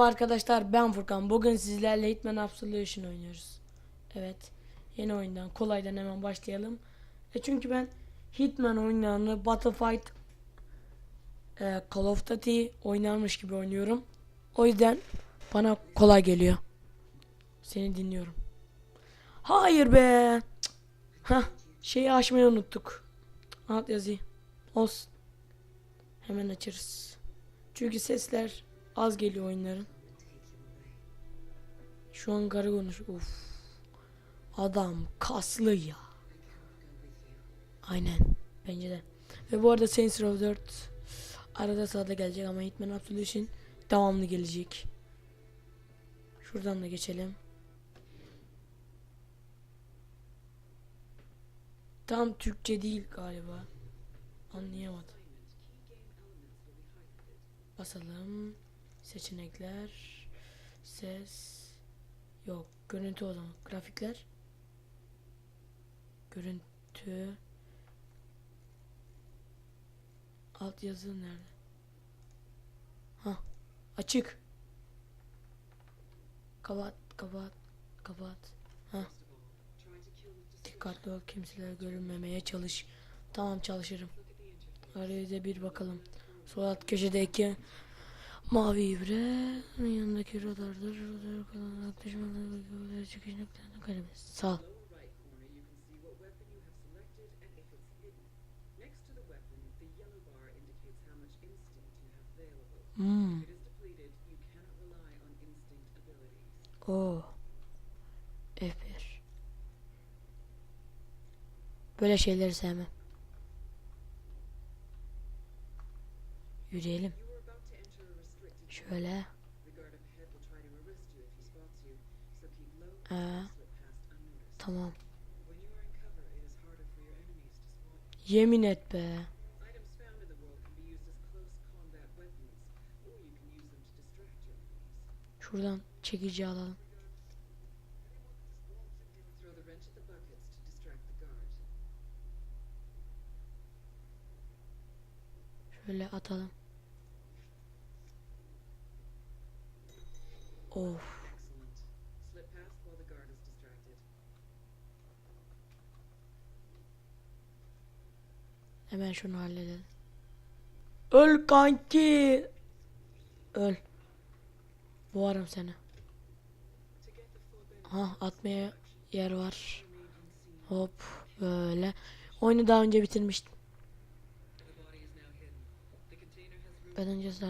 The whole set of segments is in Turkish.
Merhaba arkadaşlar ben Furkan. Bugün sizlerle Hitman Absolution oynuyoruz. Evet. Yeni oyundan kolaydan hemen başlayalım. E çünkü ben Hitman oyunlarını Battlefield e, Call of Duty oynarmış gibi oynuyorum. O yüzden bana kolay geliyor. Seni dinliyorum. Hayır be. Hah, şeyi açmayı unuttuk. Alt yazıyı. Olsun. Hemen açarız. Çünkü sesler az geliyor oyunların. Şu an garı konuş. Uf. Adam kaslı ya. Aynen. Bence de. Ve bu arada Saints Row 4 arada sırada gelecek ama Hitman Absolution devamlı gelecek. Şuradan da geçelim. Tam Türkçe değil galiba. Anlayamadım. Basalım. Seçenekler. Ses. Yok. Görüntü o zaman. Grafikler. Görüntü. Altyazı nerede? Ha. Açık. Kapat. Kapat. Kapat. Ha. Dikkatli ol kimseler görünmemeye çalış. Tamam çalışırım. Araya da bir bakalım. Sol alt köşedeki mavi ibre yanındaki radardır. Radar kullanarak düşmanlara çıkış noktalarına kalemez. Sağ ol. Hmm. If it is depleted, you cannot rely on instinct abilities. O. F1. Böyle şeyleri sevmem. Yürüyelim. Şöyle. Ee, tamam. Yemin et be. you. Items found in the distracted. Hemen şunu halledelim. Öl kanki. Öl. Boğarım seni. Ha atmaya yer var. Hop böyle. Oyunu daha önce bitirmiştim. The body is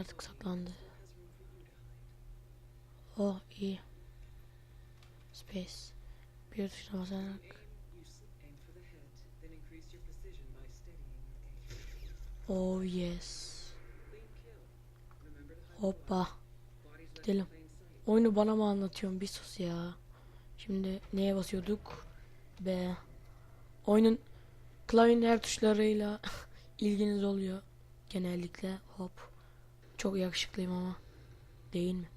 your precision by steadying your aim. Oh yes. Hoppa. Gidelim. Oyunu bana mı anlatıyorsun? Bir sus ya. Şimdi neye basıyorduk? B. Oyunun klavyenin her tuşlarıyla ilginiz oluyor. Genellikle hop. Çok yakışıklıyım ama. Değil mi?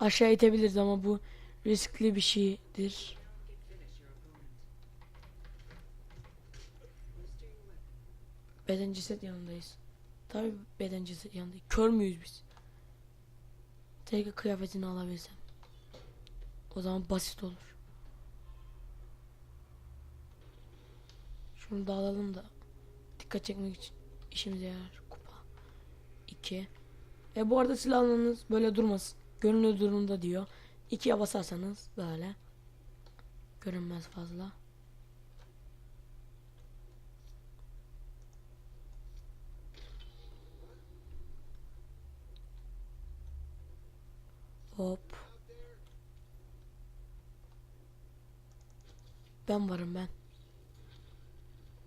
Aşağı itebiliriz ama bu riskli bir şeydir. Beden ceset yanındayız. Tabi beden ceset yanındayız. Kör müyüz biz? Tek kıyafetini alabilsem. O zaman basit olur. Şunu da alalım da dikkat çekmek için işimize yarar. Kupa. 2. E bu arada silahlarınız böyle durmasın. Görünür durumda diyor. 2'ye basarsanız böyle görünmez fazla. Hop. Ben varım ben.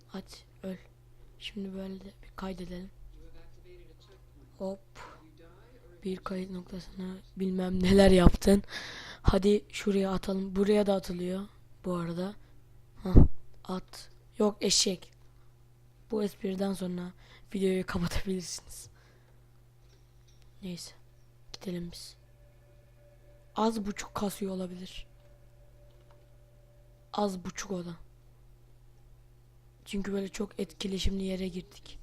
Hadi öl. Şimdi böyle bir kaydedelim. Hop. Bir kayıt noktasına bilmem neler yaptın. Hadi şuraya atalım. Buraya da atılıyor. Bu arada. Hah, at. Yok eşek. Bu espriden sonra videoyu kapatabilirsiniz. Neyse. Gidelim biz. Az buçuk kasıyor olabilir. Az buçuk o da. Çünkü böyle çok etkileşimli yere girdik.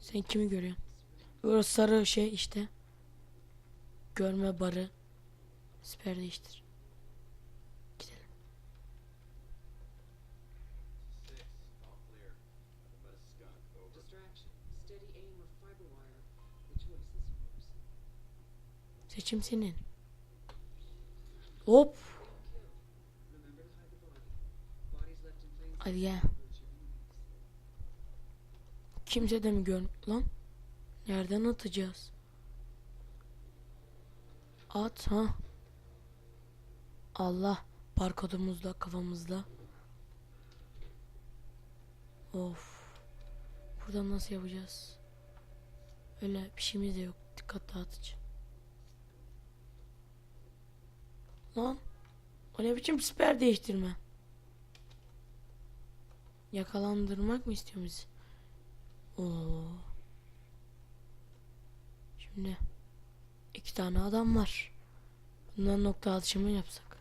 Sen kimi görüyorsun? Böyle sarı şey işte. Görme barı. Siper değiştir. Gidelim. Seçim senin. Hop. Hadi gel. Kimse de mi gör lan? Nereden atacağız? At ha. Allah barkodumuzda kafamızda. Of. Buradan nasıl yapacağız? Öyle bir şeyimiz de yok. Dikkat dağıtıcı. Lan. O ne biçim siper değiştirme? Yakalandırmak mı istiyor bizi? Oo. Şimdi iki tane adam var. Bundan nokta atışımı yapsak.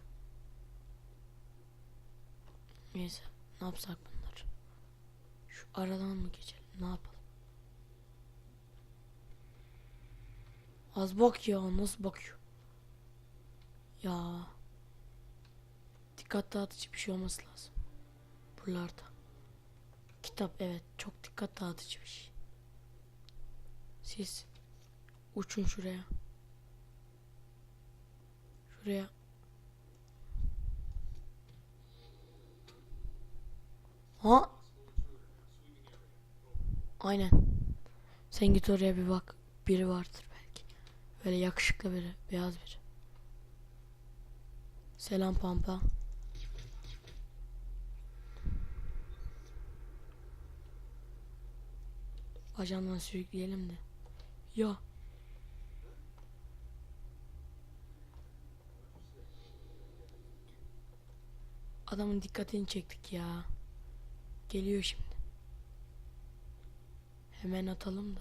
Neyse ne yapsak bunlar? Şu aradan mı geçelim? Ne yapalım? Az bak ya nasıl bakıyor? Ya. Dikkat dağıtıcı bir şey olması lazım. Buralarda. Kitap evet çok dikkat dağıtıcı bir şey. Siz uçun şuraya. Şuraya. Ha? Aynen. Sen git oraya bir bak. Biri vardır belki. Böyle yakışıklı biri. Beyaz biri. Selam Pampa. Ajandan sürükleyelim de. Ya. Adamın dikkatini çektik ya. Geliyor şimdi. Hemen atalım da.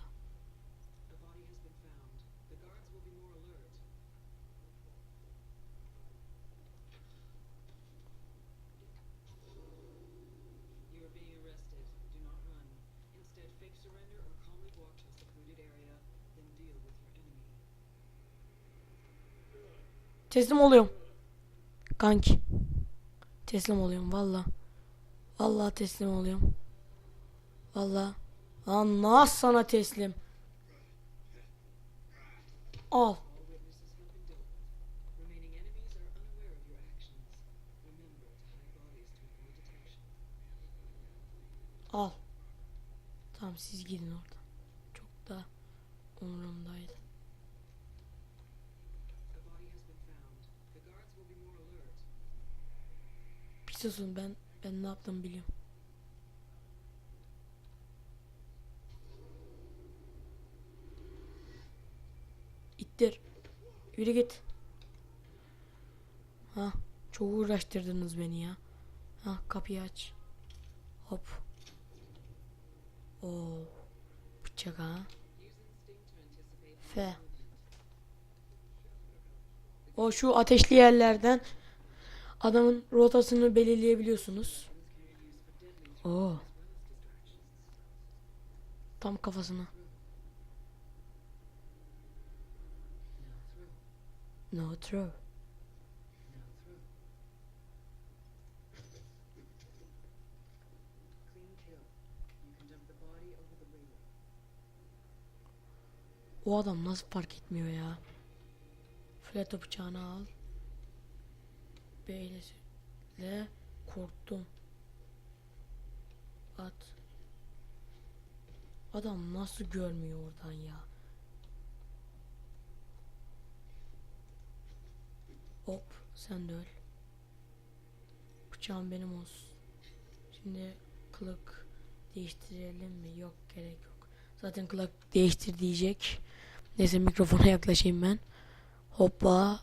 Teslim oluyorum. Kanki. Teslim oluyorum valla. Valla teslim oluyorum. Valla. Lan nasıl sana teslim? Al. Al. Tamam siz gidin oradan. Çok da umurumdaydı. Susun ben ben ne yaptım biliyorum. İttir. Yürü git. Ha, çok uğraştırdınız beni ya. Ha, kapıyı aç. Hop. Oo. Bıçak ha. F. O şu ateşli yerlerden adamın rotasını belirleyebiliyorsunuz. Oo. Tam kafasına. No throw. O adam nasıl fark etmiyor ya? Flato bıçağını al. Beyle korktum. At. Adam nasıl görmüyor oradan ya? Hop sen de öl. Bıçağım benim olsun. Şimdi kılık değiştirelim mi? Yok gerek yok. Zaten kılık değiştir diyecek. Neyse mikrofona yaklaşayım ben. Hoppa.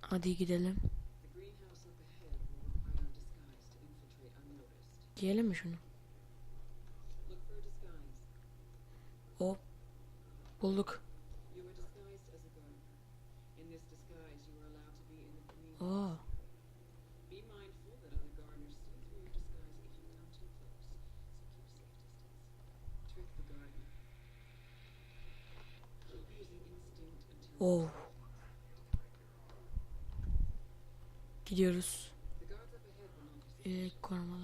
Hadi gidelim. Giyelim mi şunu? Hop. Bulduk. Gardener. Oh. Gidiyoruz. The guards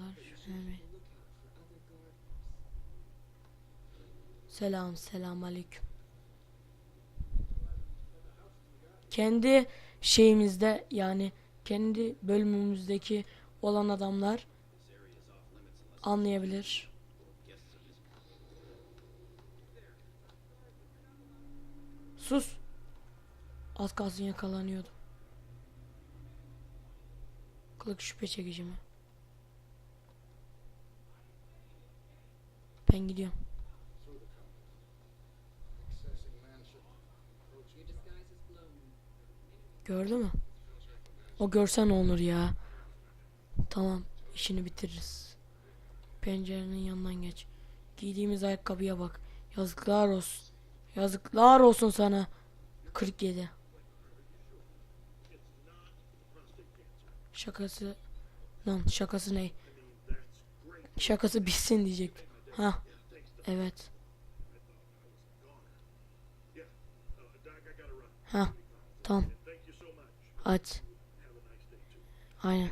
Selam selam aleyküm. Kendi şeyimizde yani kendi bölümümüzdeki olan adamlar anlayabilir. Sus. Az kalsın yakalanıyordum. Kılık şüphe çekici mi? Ben gidiyorum. Gördü mü? O görsen olur ya. Tamam, işini bitiririz. Pencerenin yanından geç. Giydiğimiz ayakkabıya bak. Yazıklar olsun. Yazıklar olsun sana. 47. Şakası lan şakası ne? Şakası bitsin diyecek. Ha. Evet. Ha. Tamam. Hadi. Aynen.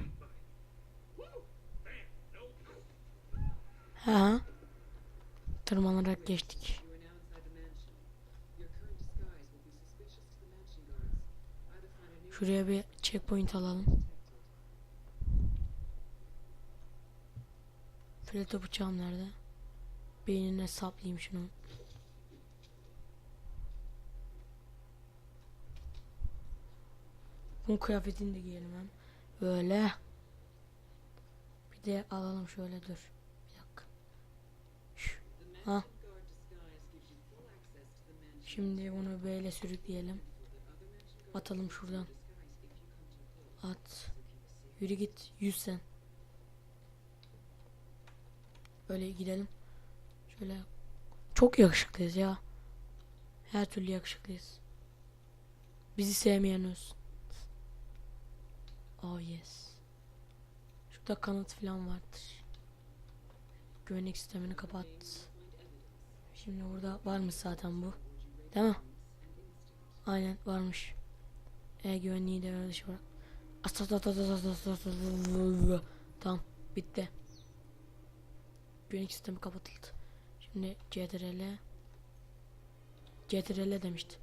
Ha. Tırmanarak geçtik. Şuraya bir checkpoint alalım. Fileto bıçağım nerede? Beynine saplayayım şunu. Bunun kıyafetini de giyelim hem. Böyle. Bir de alalım şöyle dur. Bir dakika. Ha. Şimdi bunu böyle sürükleyelim. Atalım şuradan. At. Yürü git. Yüz sen. Böyle gidelim. Şöyle. Çok yakışıklıyız ya. Her türlü yakışıklıyız. Bizi sevmeyen olsun. Oh yes. Şurada kanıt falan vardır. Güvenlik sistemini kapat. Şimdi burada varmış zaten bu. Değil mi? Aynen varmış. E güvenliği de öyle dışı bırak. Tamam bitti. Güvenlik sistemi kapatıldı. Şimdi CTRL CTRL demişti.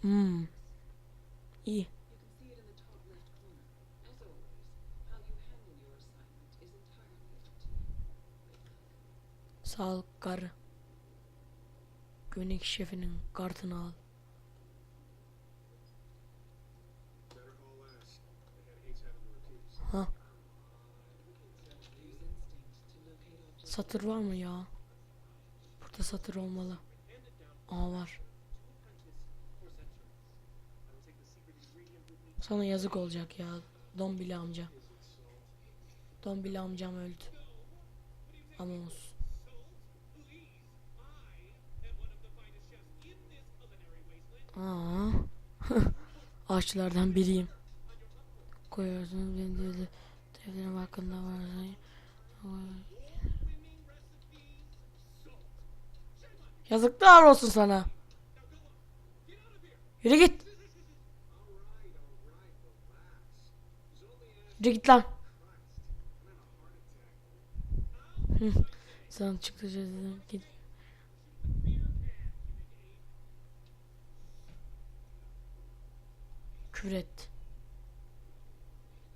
Hmm. İyi. You can see it in the top left corner. As always, how you handle your assignment is entirely up to you. Sağ ol karı. Güvenlik şefinin kartını al. Ha. Satır var mı ya? Burada satır olmalı. Aa var. Sana yazık olacak ya. Dombili amca. Dombili amcam öldü. Ama olsun. Aa. Ağaçlardan biriyim. Koyuyorsunuz beni dedi. Devlerim hakkında var. Yazıklar olsun sana. Yürü git. Yürü git lan. Sana çıktı dedim. Git. Küfür et.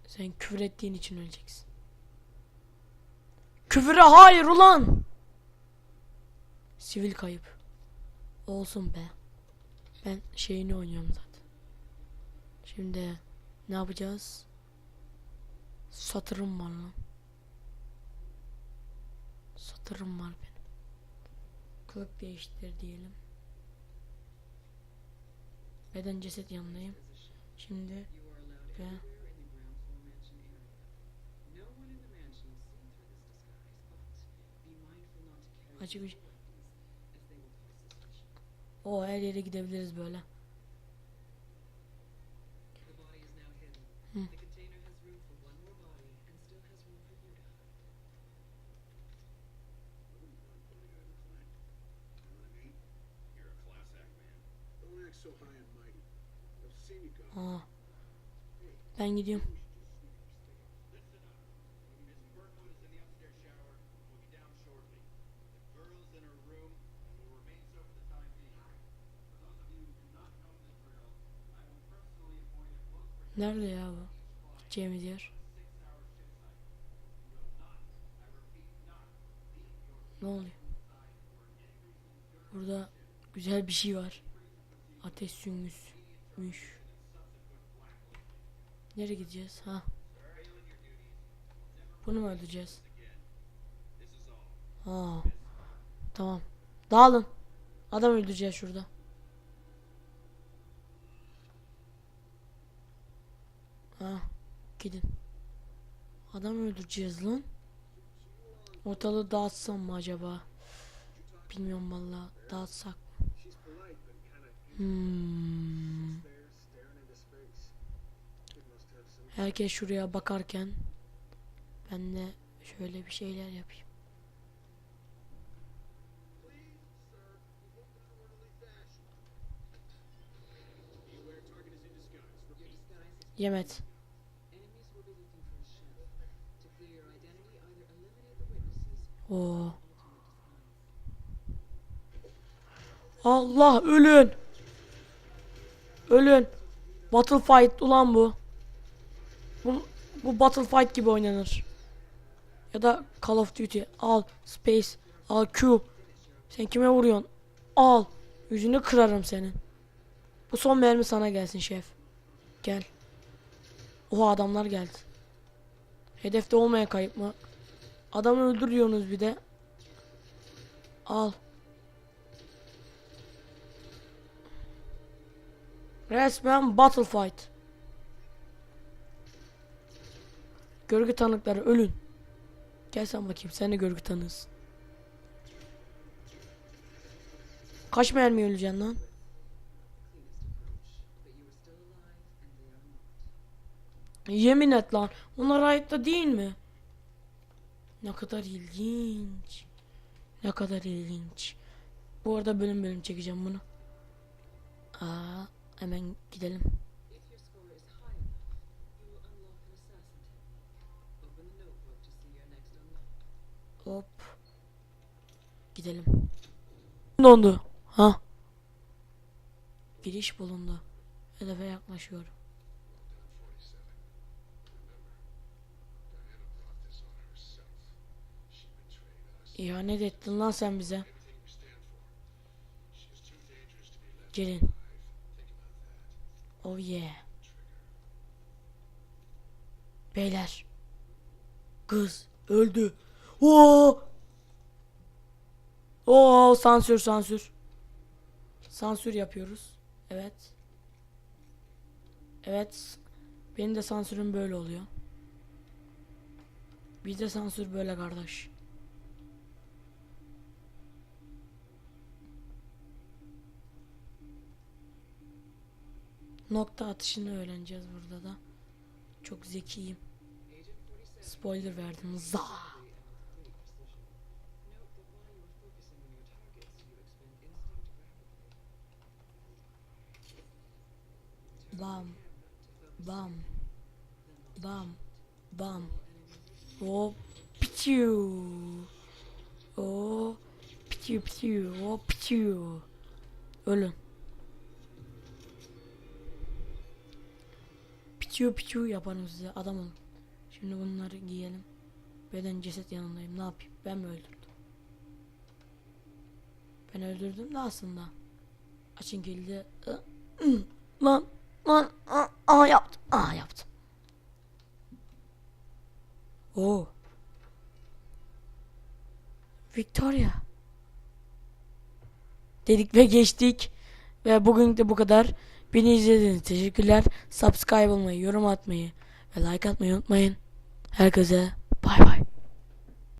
Sen küfür ettiğin için öleceksin. Küfüre hayır ulan. Sivil kayıp. Olsun be. Ben şeyini oynuyorum zaten. Şimdi ne yapacağız? Satırım var lan. Satırım var benim. Kılık değiştir diyelim. Beden ceset yanındayım. Şimdi You are allowed Yeah. everywhere in the ground will not, I repeat, not leave your Ne oluyor? Burada güzel bir şey var. Ateş süngüsmüş. Nereye gideceğiz? Ha. Bunu mu öldüreceğiz? Ha. Tamam. Dağılın. Adam öldüreceğiz şurada. Ha. Gidin. Adam öldüreceğiz lan. Ortalığı dağıtsam mı acaba? Bilmiyorum valla. Dağıtsak. Hmm. Herkes şuraya bakarken ben de şöyle bir şeyler yapayım. Yemet. Oo. Allah ölün. Ölün. Battle fight ulan bu. Bu bu battle fight gibi oynanır. Ya da Call of Duty. Al space. Al Q. Sen kime vuruyorsun? Al. Yüzünü kırarım senin. Bu son mermi sana gelsin şef. Gel. Oha adamlar geldi. Hedefte olmaya kayıp mı? Adamı öldürüyorsunuz bir de. Al. Resmen battle fight. Görgü tanıkları ölün. Gel sen bakayım sen de görgü tanığısın. Kaç mermi öleceksin lan? Yemin et lan. Onlar hayatta değil mi? Ne kadar ilginç. Ne kadar ilginç. Bu arada bölüm bölüm çekeceğim bunu. Aa, hemen gidelim. Gidelim. Dondu. Ha. Giriş bulundu. Hedefe yaklaşıyorum. İhanet ettin lan sen bize. Gelin. Oh yeah. Beyler. Kız öldü. Oo! Oo sansür sansür. Sansür yapıyoruz. Evet. Evet. Benim de sansürüm böyle oluyor. Bizde sansür böyle kardeş. Nokta atışını öğreneceğiz burada da. Çok zekiyim. Agent 47 Spoiler verdim. Za. Bam. Bam. Bam. Bam. O piçiu. O piçiu piçiu. O piçiu. Ölün. Piçiu piçiu yaparım size adam olun. Şimdi bunları giyelim. Beden ceset yanındayım. Ne yapayım? Ben mi öldürdüm? Ben öldürdüm de aslında. Açın geldi. Lan lan aa, aa yaptım. Aa yaptım. Oo. Victoria. Dedik ve geçtik. Ve bugün de bu kadar. Beni izlediğiniz teşekkürler. Subscribe olmayı, yorum atmayı ve like atmayı unutmayın. Herkese bay bay.